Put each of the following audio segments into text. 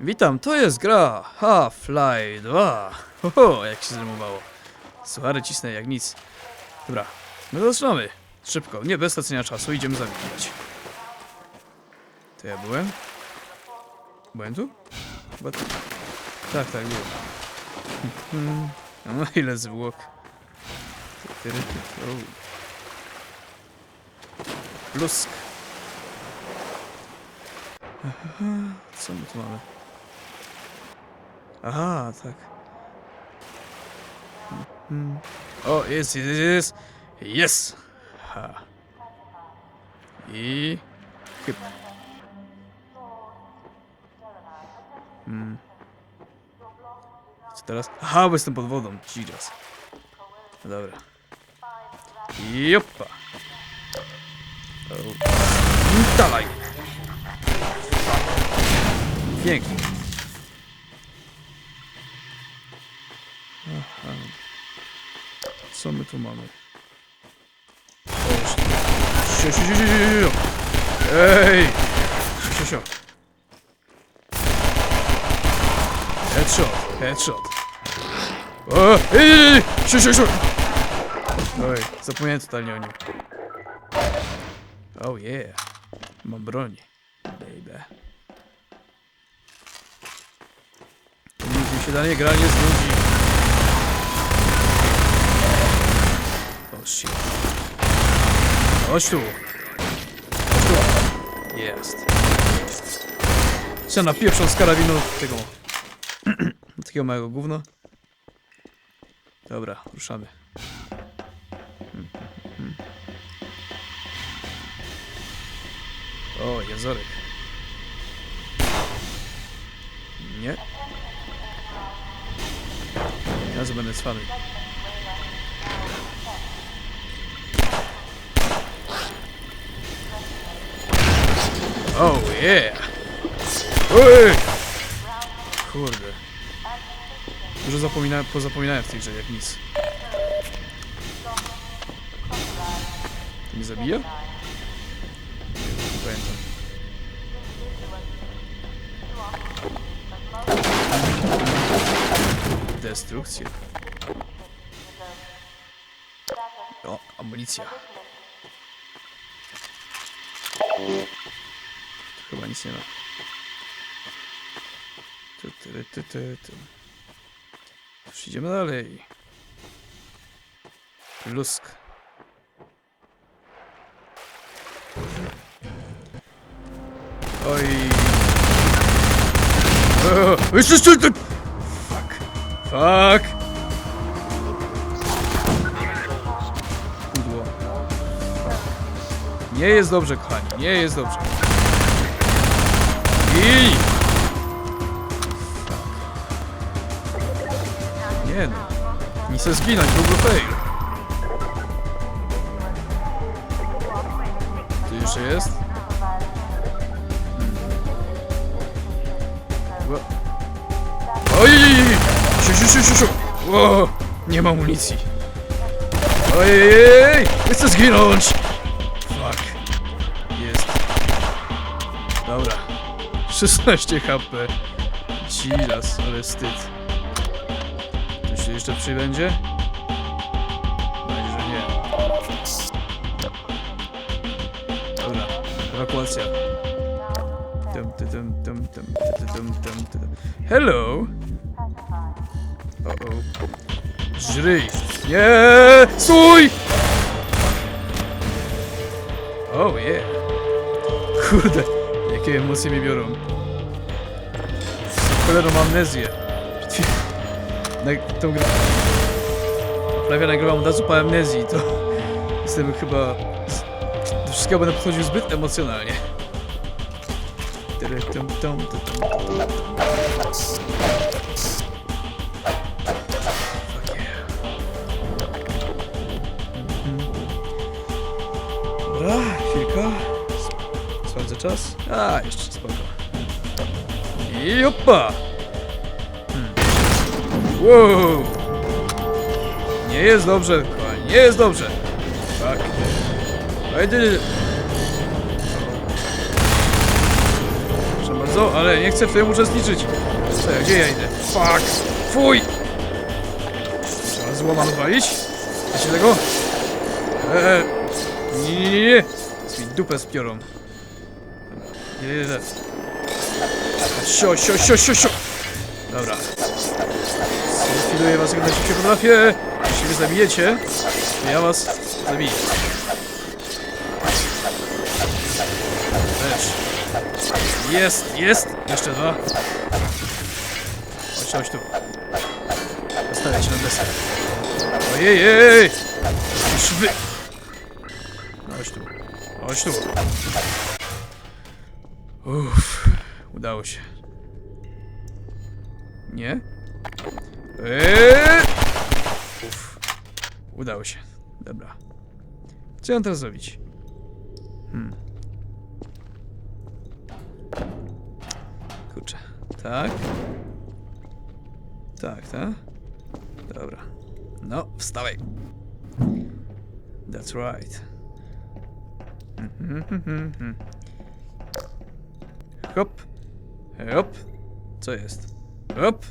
Witam, to jest gra Half-Life 2. Hoho, jak się zrymowało. Suchary cisnę jak nic. Dobra, no zaczynamy. Szybko, nie bez stracenia czasu, idziemy zabijać. To ja byłem? Byłem tu? Chyba tak. Tak, tak. Hmm, No ile zwłok. Plusk. Co my tu mamy? Aha, tak. Mhm. O, jest, jest, jest, jest! Ha. I... Chyb. Hmm. Co teraz? Aha, bo jestem pod wodą. Jesus. No dobra. Jopa. Dalej. Pięknie. Tu mamy? O, jeszcze- Sio, sio, sio, sio, sio, sio. Ej! Sio, sio, sio. Headshot, headshot. O, ej, ej, ej, sio, sio, sio. Oj, zapomniałem totalnie o nim. Oh yeah. Mam broń. Baby. Mi się dalej gra nie znudzi. Chodź tu. Chodź tu. Jest. Się napieprzą z karabinu tego. takiego małego gówna. Dobra, ruszamy. O, jezorek. Nie. Ja będę cwany. Oh yeah! Oj! Kurde. Dużo zapominałem, pozapominałem w tej grze jak nic. To mnie zabija? Nie, nie pamiętam. Destrukcja. O, amunicja. Nic nie ma. Tu, tu, tu, tu, tu. Już idziemy dalej. Lusk. Oj. Jeszcze, jeszcze, tu- Fuck. Fuck. Nie jest dobrze, kochani. Nie jest dobrze. I. Nie no. Nie chcę zginąć, byłby fail. Tu jeszcze jest? Ła- Ojej! Siu, siu, siu, siu, siu. O, nie ma amunicji. Ojej! Chcę zginąć! 16 HP. Cilas, ale wstyd. Myślisz, jeszcze przybędzie? Będzie, nie. Dobra, ewakuacja. Tum, ty, tum, tum, tum, ty, tum, tum, tum. Hello! O, o. Żryj! Nie! Stój! Oh yeah! Kurde jakie emocje mnie biorą. Cholerą mam amnezję. Na, tą grę... Prawie nagrywam od razu po amnezji, to... Jestem chyba... Do wszystkiego będę podchodził zbyt emocjonalnie. Tum. Mhm. Dobra, chwilka. Czas. A, jeszcze spoko. I opa! Hmm. Wow! Nie jest dobrze, kochani, nie jest dobrze. Tak. Ty. Przepraszam bardzo, ale nie chcę w tym uczestniczyć. Co gdzie ja idę? Fuck! Fuj! Trzeba złoma odwalić? Wiecie tego? Eee, nie, nie, nie, nie! Z dupę spiorą. Dobra, nie, nie. Sio, sio, sio, sio, sio! Dobra. Zlikwiduję was jak najszybciej potrafię. Jeśli wy zabijecie, to ja was zabiję. Też. Jest, jest! Jeszcze dwa. Chodź, chodź tu. Zostawię cię na deser. Ojej, ej! Szwy! Chodź tu. Chodź tu. Uff, udało się. Nie? Eee! Uff, udało się. Dobra. Co mam teraz zrobić? Hmm. Kurczę. Tak. Tak, tak. Dobra. No, wstawaj. That's right. Mhm, mhm, mhm. Hop. Hop. Co jest? Hop.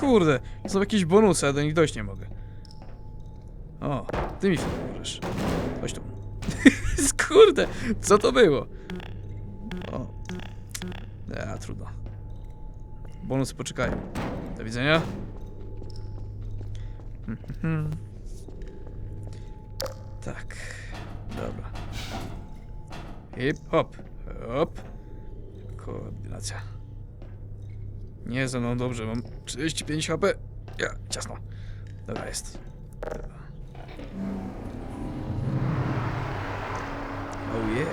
Kurde, są jakieś bonusy, a do nich dojść nie mogę. O, ty mi pomożesz. Chodź tu. Kurde, co to było? O. Ja, trudno. Bonusy poczekają. Do widzenia. Mhm. tak. Dobra. Hip hop. Hop. Koordynacja. Nie ze mną dobrze, mam 35 HP. Ja, ciasno. Dobra, jest. Dobra. Oh yeah.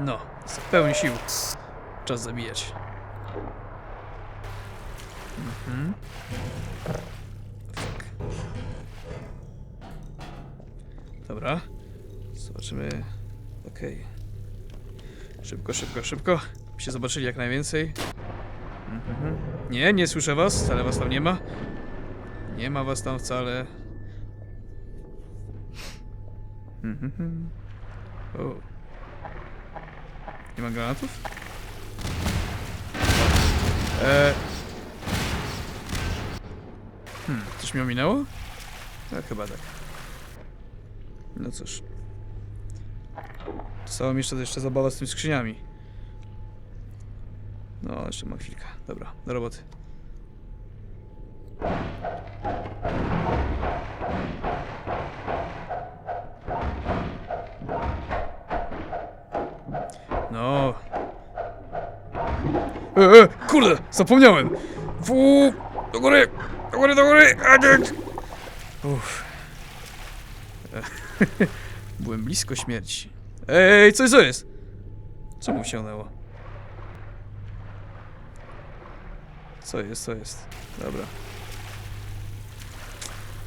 No, z pełni sił. Czas zabijać. Mhm. Dobra. Zobaczymy. Okej. Szybko, szybko, szybko. By się zobaczyli jak najwięcej. Mhm. Nie, nie słyszę was. Wcale was tam nie ma. Nie ma was tam wcale. Mhm. O. Nie ma granatów? Eee. Hmm, coś mi ominęło? Tak, chyba tak. No cóż. Mi jeszcze, jeszcze zabawa z tymi skrzyniami. No, jeszcze ma chwilkę. Dobra, do roboty. No. E, e, kurde, zapomniałem. Fu, do góry, do góry, do góry. Uff. Byłem blisko śmierci. Ej, coś co jest? Co mu sięgnęło? Co jest, co jest? Dobra.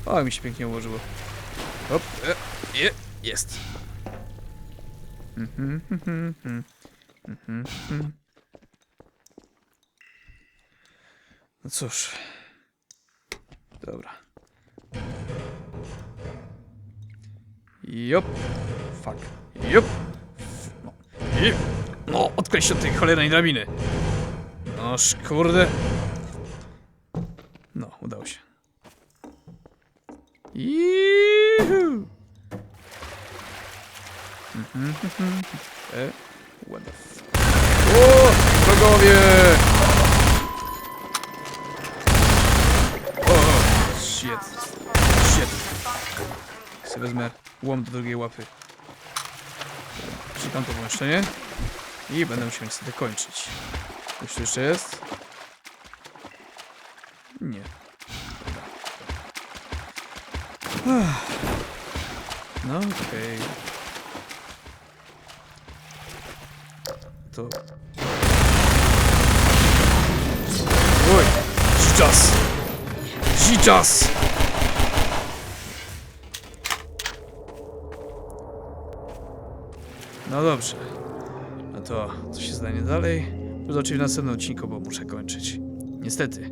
O, mi się pięknie ułożyło. Hop, e, je, jest. Mhm. Mhm, mhm. No cóż. Dobra. Jop. Fuck. Jop. No. I... No, odkryć się od tej cholernej drabiny. Noż, kurde. No, udało się. Juhu. Mhm, mhm. E, what the f... O, wrogowie! O, shit. Shit. Sobie wezmę łom do drugiej łapy. Czytam to pomieszczenie. I będę musiał niestety kończyć. Tu jeszcze jest? Nie. No okej. To... Oj! Dzicas! Dzicas! No dobrze. No to co się stanie dalej? Zobaczymy w następnym odcinku, bo muszę kończyć. Niestety.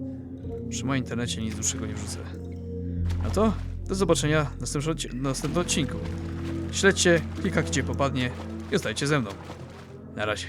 Przy moim internecie nic dłuższego nie wrzucę. No to do zobaczenia w następnym, odci- następnym odcinku. Śledźcie, kilka gdzie popadnie i zostajcie ze mną. Na razie.